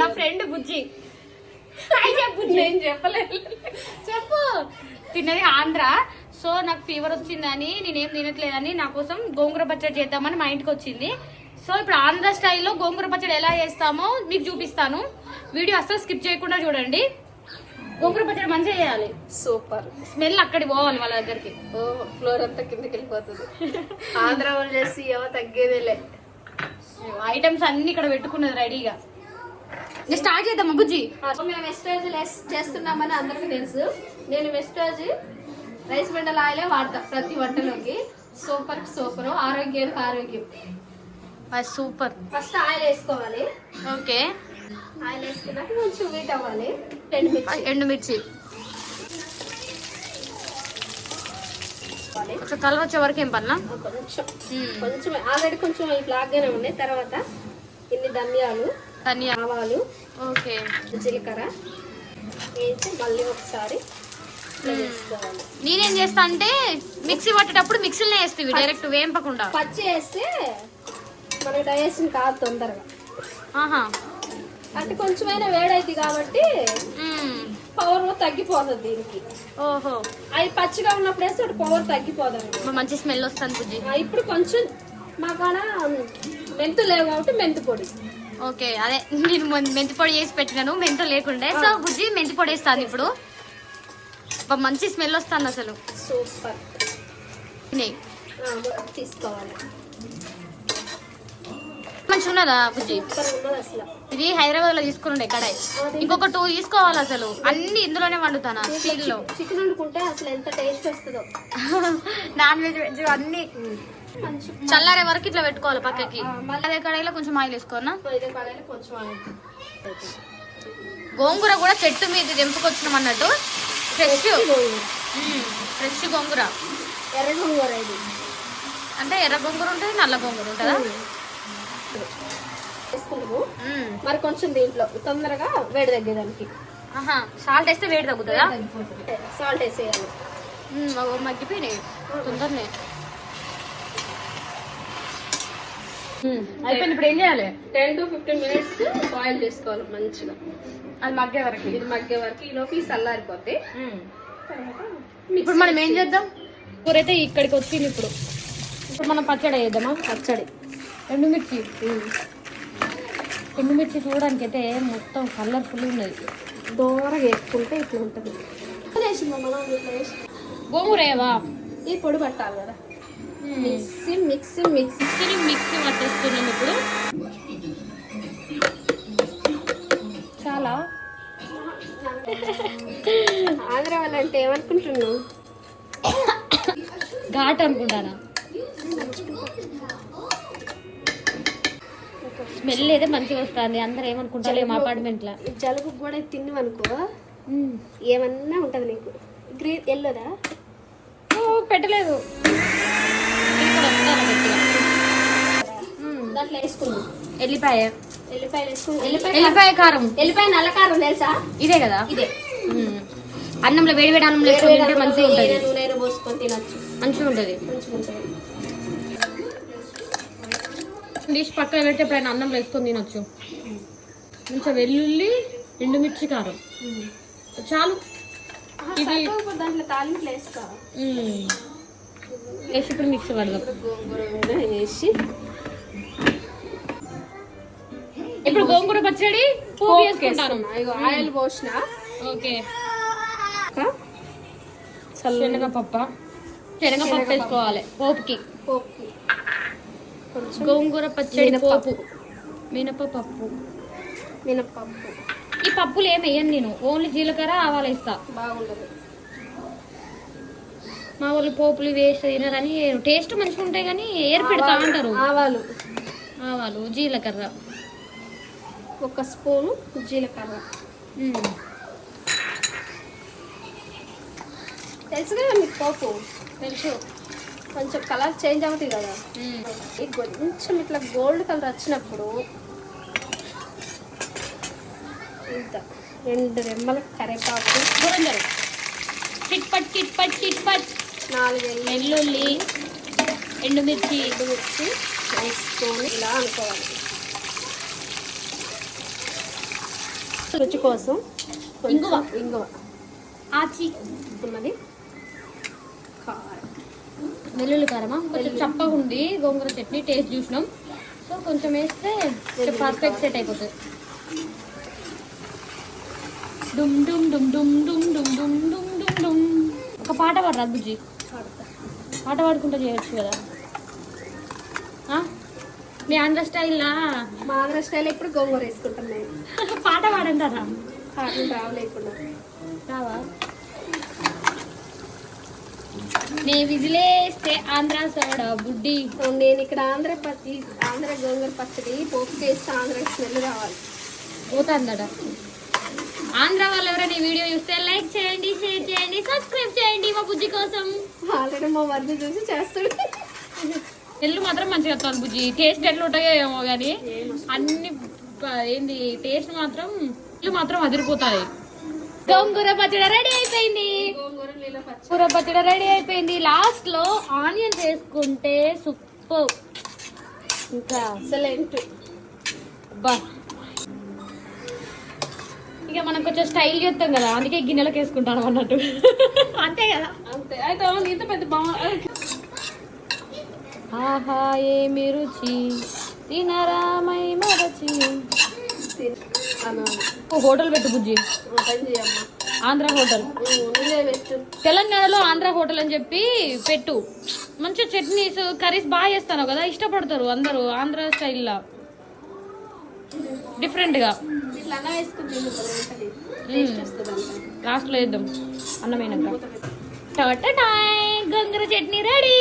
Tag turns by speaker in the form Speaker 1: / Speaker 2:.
Speaker 1: నా ఫ్రెండ్ బుజ్జి.
Speaker 2: నేను చెప్పలేదు.
Speaker 1: చెప్పు. తిన్నది ఆంధ్ర. సో నాకు ఫీవర్ వచ్చిందని నేనేం తినట్లేదని నా కోసం గోంగూర పచ్చడి చేద్దామని మా ఇంటికి వచ్చింది. సో ఇప్పుడు ఆంధ్ర స్టైల్లో గోంగూర పచ్చడి ఎలా చేస్తామో మీకు చూపిస్తాను. వీడియో అస్సలు స్కిప్ చేయకుండా చూడండి. గోంగూర పచ్చడి మంచిగా చేయాలి.
Speaker 2: సూపర్.
Speaker 1: స్మెల్ అక్కడికి పోవాలి వాళ్ళ దగ్గరికి.
Speaker 2: ఓ ఫ్లోర్ అంతా కిందకి వెళ్ళిపోతుంది. ఆంధ్ర వాళ్ళు చేసి ఏమో తగ్గేదేలే.
Speaker 1: ఐటమ్స్ అన్ని ఇక్కడ పెట్టుకున్నది రెడీగా స్టార్ట్ చేద్దామా బుజ్జి?
Speaker 2: మేము వెస్టేజ్ చేస్తున్నామని అందరికీ తెలుసు. నేను వెస్టేజ్ రైస్ బండల ఆయిలే వాడతా ప్రతి వంటలోకి. Super super. ఆరోగ్యానికి ఆరోగ్యం.
Speaker 1: సూపర్.
Speaker 2: ఫస్ట్ ఆయిల్ వేసుకోవాలి.
Speaker 1: ఓకే.
Speaker 2: ఆయిల్ వేసుకున్నాక కొంచెం వీట్ అవ్వాలి.
Speaker 1: ఎండుమిర్చి. ఒకసారి కలర్ వచ్చే వరకు ఏం పన్నా
Speaker 2: కొంచెం. కొంచెం ఆల్రెడీ కొంచెం బ్లాక్గానే ఉన్నాయి. తర్వాత ఇన్ని ధనియాలు.
Speaker 1: ధనియా
Speaker 2: ఆవాలు
Speaker 1: ఓకే.
Speaker 2: జీలకర్ర వేసి మళ్ళీ ఒకసారి
Speaker 1: నేనేం చేస్తా అంటే మిక్సీ పట్టేటప్పుడు మిక్సీలో వేస్తుంది డైరెక్ట్ వేంపకుండా.
Speaker 2: పచ్చి వేస్తే మనకి డైజెషన్ కాదు తొందరగా.
Speaker 1: ఆహా.
Speaker 2: అంటే కొంచెమైనా వేడైంది కాబట్టి. పవర్ తగ్గిపోతుంది దీనికి.
Speaker 1: ఓహో.
Speaker 2: అవి పచ్చిగా ఉన్నప్పుడు వేస్తే పవర్ తగ్గిపోతుంది.
Speaker 1: మంచి స్మెల్ వస్తుంది
Speaker 2: ఇప్పుడు కొంచెం మా కాడ మెంతు లేవు కాబట్టి మెంతు పొడి.
Speaker 1: ఓకే అదే నేను మెంతి పొడి చేసి పెట్టినాను మెంతో లేకుండే. సో బుజ్జి మెంతి పొడి వేస్తాను ఇప్పుడు. మంచి స్మెల్ వస్తుంది అసలు.
Speaker 2: సూపర్. తీసుకోవాలి.
Speaker 1: మంచిగా ఉన్నదా బుజ్జి ఇది హైదరాబాద్లో తీసుకుని కడాయి ఇంకొక టూ తీసుకోవాలి అసలు. అన్ని ఇందులోనే వండుతాను స్టీల్లో
Speaker 2: చికెన్ వండుకుంటే అసలు ఎంత టేస్ట్ వస్తుందో.
Speaker 1: నాన్ వెజ్ వెజ్ అన్ని. చల్లారే వరకు ఇట్లా పెట్టుకోవాలి పక్కకి. అదే కడాయిలో కొంచెం ఆయిల్ వేసుకోనా? గోంగూర కూడా చెట్టు మీద తెంపుకొచ్చినాం అన్నట్టు. ఫ్రెష్ ఫ్రెష్ గోంగూర.
Speaker 2: ఎర్ర గోంగూర ఇది.
Speaker 1: అంటే ఎర్ర గోంగూర ఉంటుంది నల్ల గోంగూర ఉంటుందా.
Speaker 2: మరి కొంచెం దీంట్లో తొందరగా వేడి తగ్గేదానికి.
Speaker 1: ఆహా సాల్ట్ వేస్తే వేడి తగ్గుతుందా?
Speaker 2: సాల్ట్ వేసేయాలి.
Speaker 1: మగ్గిపోయినాయి. తొందరనే. అయిపోయింది. ఇప్పుడు ఏం చేయాలి?
Speaker 2: Ten to fifteen minutes boil చేసుకోవాలి మంచిగా.
Speaker 1: అది మగ్గే వరకు.
Speaker 2: ఇది మగ్గే వరకు. ఈలోపు ఈ చల్లారిపోతే
Speaker 1: ఇప్పుడు మనం ఏం చేద్దాం? కూర అయితే ఇక్కడికి వచ్చింది ఇప్పుడు. ఇప్పుడు మనం పచ్చడి వేద్దామా
Speaker 2: పచ్చడి.
Speaker 1: ఎండుమిర్చి. ఎండుమిర్చి చూడడానికి అయితే మొత్తం కలర్ఫుల్ ఉన్నది.
Speaker 2: దూరగా వేసుకుంటే ఇట్లా ఉంటుంది. వేసిందా మనం ఇట్లా వేసి
Speaker 1: గోంగూర ఏవా
Speaker 2: ఈ పొడి పట్టాలి కదా. Mixie mixie mixie.
Speaker 1: మిక్సీ పట్టేస్తున్నాం ఇప్పుడు చాలా.
Speaker 2: ఆంధ్ర వాళ్ళంటే ఏమనుకుంటున్నావు?
Speaker 1: ఘాట్ అనుకుంటానా? స్మెల్ అయితే మంచిగా వస్తుంది. అందరు ఏమనుకుంటారు? మా అపార్ట్మెంట్లో?
Speaker 2: ఈ జలుబు కూడా తిన్నావనుకో ఏమన్నా ఉంటుంది నీకు. గ్రీన్ ఎల్లోదా
Speaker 1: పెట్టలేదు. ఎల్లిపాయ.
Speaker 2: ఎల్లిపాయ
Speaker 1: ఎల్లిపాయ కారం.
Speaker 2: ఎల్లిపాయ నల్లకారం తెలుసా?
Speaker 1: ఇదే కదా?
Speaker 2: ఇదే.
Speaker 1: అన్నంలో వేడి వేడి అన్నంలో మంచిగా ఉంటుంది.
Speaker 2: నూనె పోసుకొని తినచ్చు.
Speaker 1: మంచిగా ఉంటుంది. డిష్ పక్కన పెట్టి ఎప్పుడైనా అన్నంలో వేసుకొని తినొచ్చు. మంచిగా వెల్లుల్లి ఎండుమిర్చి కారం. చాలు. ఇది
Speaker 2: దాంట్లో
Speaker 1: మ్మ్. వేసి ఇప్పుడు మిక్సీ పడదాం.
Speaker 2: గోంగూర కూడా వేసి.
Speaker 1: ఇప్పుడు గోంగూర పచ్చడి పోపు వేసుకుంటాను.
Speaker 2: ఇగో ఆయిల్ పోసిన.
Speaker 1: ఓకే. శనగపప్ప. శనగపప్పు. వేసుకోవాలి పోపుకి. గోంగూర పచ్చడి
Speaker 2: మినపప్పు.
Speaker 1: పోపు. మినపప్పు.
Speaker 2: మినప్పప్పు
Speaker 1: ఈ పప్పులు ఏమి వేయను నేను. ఓన్లీ జీలకర్ర ఆవాలు వేస్తా.
Speaker 2: బాగుంటుంది
Speaker 1: మా వాళ్ళు పోపులు వేసి తినరని టేస్ట్ మంచిగా ఉంటాయి కానీ ఏరు పెడతా అంటారు.
Speaker 2: ఆవాలు.
Speaker 1: ఆవాలు జీలకర్ర.
Speaker 2: ఒక స్పూను జీలకర్ర. తెలుసు కదా మీకు పోపు?
Speaker 1: తెలుసు.
Speaker 2: కొంచెం కలర్ చేంజ్ అవుతుంది కదా. ఇది కొంచెం ఇట్లా గోల్డ్ కలర్ వచ్చినప్పుడు ఇంత రెండు రెమ్మల
Speaker 1: జరుగు చిట్ పట్ చిట్ పట్ చిట్ పట్
Speaker 2: నాలుగు
Speaker 1: వెల్లుల్లి ఎండుమిర్చి
Speaker 2: ఎండుమిర్చి. వేసుకొని ఇలా అనుకోవాలి. రుచి కోసం
Speaker 1: ఇంగువ.
Speaker 2: ఇంగువ.
Speaker 1: ఆచి
Speaker 2: ఉన్నది కారం.
Speaker 1: వెల్లుల్లి కారమా? కొంచెం చప్పగా ఉంది గోంగూర చట్నీ టేస్ట్ చూసినాం. సో కొంచెం వేస్తే పర్ఫెక్ట్ సెట్ అయిపోతుంది. డుమ్ డుమ్ డుమ్ డుమ్ డుమ్ డుమ్ డుమ్ డుమ్ డుమ్. డుమ్ ఒక పాట పాడరా బుజ్జి పాట పాడుకుంటూ చేయొచ్చు కదా? మీ ఆంధ్ర స్టైల్లా
Speaker 2: మా ఆంధ్ర స్టైల్ ఇప్పుడు గోంగూర వేసుకుంటాం నేను
Speaker 1: పాట పాడంటారా?
Speaker 2: కారం రావలేకుండా.
Speaker 1: రావా? నే విజిలేస్తే ఆంధ్ర సోడా బుడ్డి.
Speaker 2: నేను ఇక్కడ ఆంధ్ర పచ్చి ఆంధ్ర గోంగూర పచ్చడి పోపు వేస్తే ఆంధ్ర స్మెల్ రావాలి.
Speaker 1: పోతుందట. ఆంధ్ర వాళ్ళు ఎవరైనా వీడియో చూస్తే లైక్ చేయండి షేర్ చేయండి సబ్స్క్రైబ్ చేయండి. మా బుజ్జి కోసం.
Speaker 2: ఆల్రెడీ మా మరిది చూసి చేస్తాడు.
Speaker 1: ఎల్లు మాత్రం మంచిగా వస్తుంది బుజ్జి. టేస్ట్ ఎట్లా ఉంటాయో ఏమో కానీ అన్ని ఏంది టేస్ట్ మాత్రం ఇల్లు మాత్రం అదిరిపోతాయి గోంగూర పచ్చడి రెడీ అయిపోయింది.
Speaker 2: గోంగూర పచ్చడి
Speaker 1: కూర పచ్చడి రెడీ అయిపోయింది. లాస్ట్లో ఆనియన్స్ వేసుకుంటే సూపర్
Speaker 2: ఇంకా ఎక్సలెంట్
Speaker 1: అబ్బా ఇక మనం కొంచెం స్టైల్ చేస్తాం కదా అందుకే గిన్నెలకు వేసుకుంటాను అన్నట్టు. అంతే కదా?
Speaker 2: అంతే. అయితే ఇంత పెద్ద
Speaker 1: ఆహా ఏమి రుచి? తినరామై మరచి? హోటల్ పెట్టు బుజ్జి. ఆంధ్ర హోటల్. తెలంగాణలో ఆంధ్ర హోటల్ అని చెప్పి పెట్టు. మంచిగా చట్నీస్ కర్రీస్ బాగా చేస్తాను కదా ఇష్టపడతారు అందరూ ఆంధ్ర స్టైల్లో డిఫరెంట్గా
Speaker 2: ఇట్లా అన్న వేసుకుని తిను భలే ఉంటది టేస్ట్ వస్తుంది అంత
Speaker 1: లాస్ట్లో వేద్దాం. అన్నమైనాక టొటటాయ్. గంగర చట్నీ రెడీ.